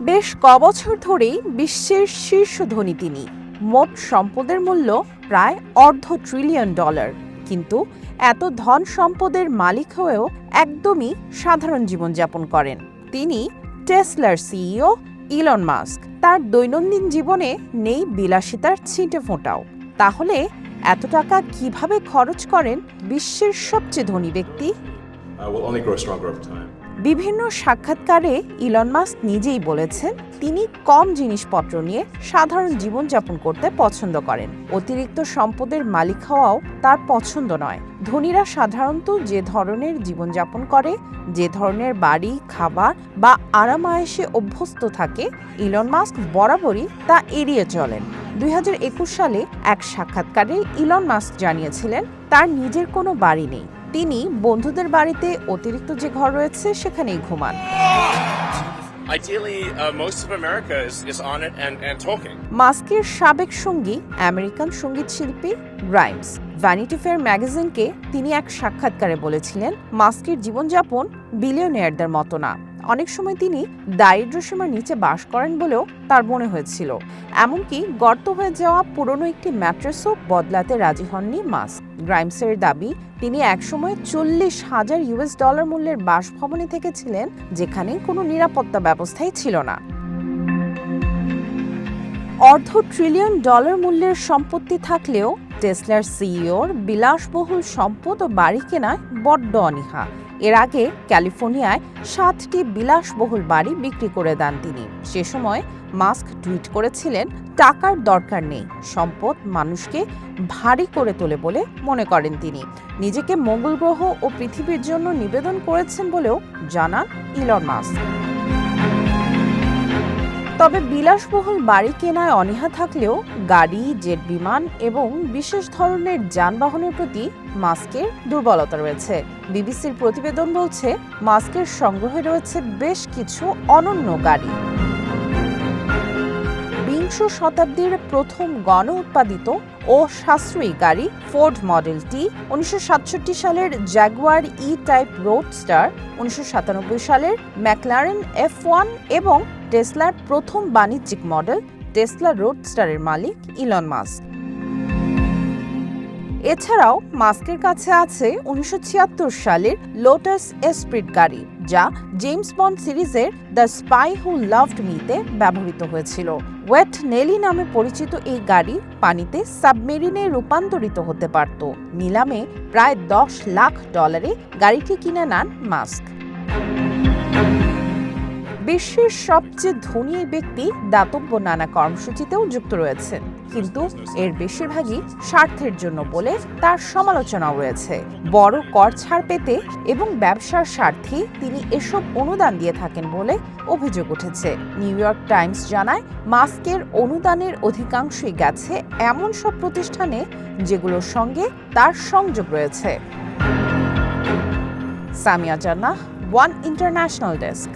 বেশ কবছর ধরেই বিশ্বের শীর্ষ ধনী তিনি। মোট সম্পদের মূল্য প্রায় অর্ধ ট্রিলিয়ন ডলার কিন্তু এত ধন সম্পদের মালিক হয়েও একদমই সাধারণ জীবনযাপন করেন। তিনি টেসলার সিইও ইলন মাস্ক। তার দৈনন্দিন জীবনে নেই বিলাসিতার ছিটে ফোঁটাও। তাহলে এত টাকা কীভাবে খরচ করেন বিশ্বের সবচেয়ে ধনী ব্যক্তি? বিভিন্ন সাক্ষাৎকারে ইলন মাস্ক নিজেই বলেছেন, তিনি কম জিনিসপত্র নিয়ে সাধারণ জীবনযাপন করতে পছন্দ করেন। অতিরিক্ত সম্পদের মালিক হওয়াও তার পছন্দ নয়। ধনীরা সাধারণত যে ধরনের জীবনযাপন করে, যে ধরনের বাড়ি, খাবার বা আরামায়েশে অভ্যস্ত থাকে ইলন মাস্ক বরাবরই তা এড়িয়ে চলেন। দুই হাজার একুশ সালে এক সাক্ষাৎকারে ইলন মাস্ক জানিয়েছিলেন, তার নিজের কোনো বাড়ি নেই। তিনি বন্ধুদের বাড়িতে অতিরিক্ত যে ঘর রয়েছে সেখানেই ঘুমান। Uh. মাস্কের সাবেক সঙ্গী আমেরিকান সংগীত শিল্পী রাইমস। ভ্যানিটি ফেয়ার ম্যাগাজিনকে তিনি এক সাক্ষাৎকারে বলেছিলেন মাস্কের জীবনযাপন বিলিয়নিয়ারদের মতো না। অনেক সময় তিনি দারিদ্র্যসীমার নিচে বাস করেন বলেও তার মনে হয়েছিল। এমনকি গর্ত হয়ে যাওয়া পুরনো একটি ম্যাট্রেসও বদলাতে রাজি হননি মাস্ক। গ্রাইমসের দাবি, তিনি একসময় চল্লিশ হাজার ইউএস ডলার মূল্যের বাসভবনে থেকেছিলেন, যেখানে কোনো নিরাপত্তা ব্যবস্থাই ছিল না। অর্ধ ট্রিলিয়ন ডলার মূল্যের সম্পত্তি থাকলেও টেসলার সিইওর বিলাসবহুল সম্পদ ও বাড়ি কেনায় বড্ড অনীহা। এর আগে ক্যালিফোর্নিয়ায় সাতটি বিলাসবহুল বাড়ি বিক্রি করে দেন তিনি। সে সময় মাস্ক টুইট করেছিলেন, টাকার দরকার নেই, সম্পদ মানুষকে ভারী করে তোলে বলে মনে করেন তিনি। নিজেকে মঙ্গল গ্রহ ও পৃথিবীর জন্য নিবেদন করেছেন বলেও জানান ইলন মাস্ক। তবে বিলাসবহুল বাড়ি কেনায় অনীহা থাকলেও গাড়ি, জেট বিমান এবং বিশেষ ধরনের যানবাহনের প্রতি মাস্কের দুর্বলতা রয়েছে। বিবিসির প্রতিবেদন বলছে, মাস্কের সংগ্রহে রয়েছে বেশ কিছু অনন্য গাড়ি। বিংশ শতাব্দীর প্রথম গণ উৎপাদিত ও সাশ্রয়ী গাড়ি ফোর্ড মডেল টি উনিশশো সাতষট্টি সালের জ্যাগুয়ার ই টাইপ রোডস্টার, উনিশশো সাতানব্বই সালের ম্যাকলারেন এফ ওয়ান এবং টেসলার প্রথম বাণিজ্যিক মডেল টেসলা রোডস্টারের মালিক ইলন মাস্ক। এছাড়াও মাস্কের কাছে আছে উনিশশো ছিয়াত্তর সালের লোটাস এসপ্রিট গাড়ি, যা জেমস বন্ড সিরিজের দ্য স্পাই হু লাভড মিতে ব্যবহৃত হয়েছিল। ওয়েট নেলি নামে পরিচিত এই গাড়ি পানিতে সাবমেরিনে রূপান্তরিত হতে পারত। নিলামে প্রায় দশ লাখ ডলারে গাড়িটি কিনে নেন মাস্ক। বিশ্বের সবচেয়ে ধনী ব্যক্তি দাতব্য নানা কর্মসূচিতেও যুক্ত রয়েছেন। কিন্তু এর বেশিরভাগই স্বার্থের জন্য বলে তার সমালোচনাও রয়েছে। বড় কর ছাড় পেতে এবং ব্যবসার স্বার্থে তিনি এসব অনুদান দিয়ে থাকেন বলে অভিযোগ উঠেছে। নিউ ইয়র্ক টাইমস জানায়, মাস্কের অনুদানের অধিকাংশই গেছে এমন সব প্রতিষ্ঠানে যেগুলোর সঙ্গে তার সংযোগ রয়েছে। সামিয়া জান্নাহ, ওয়ান ইন্টারন্যাশনাল ডেস্ক।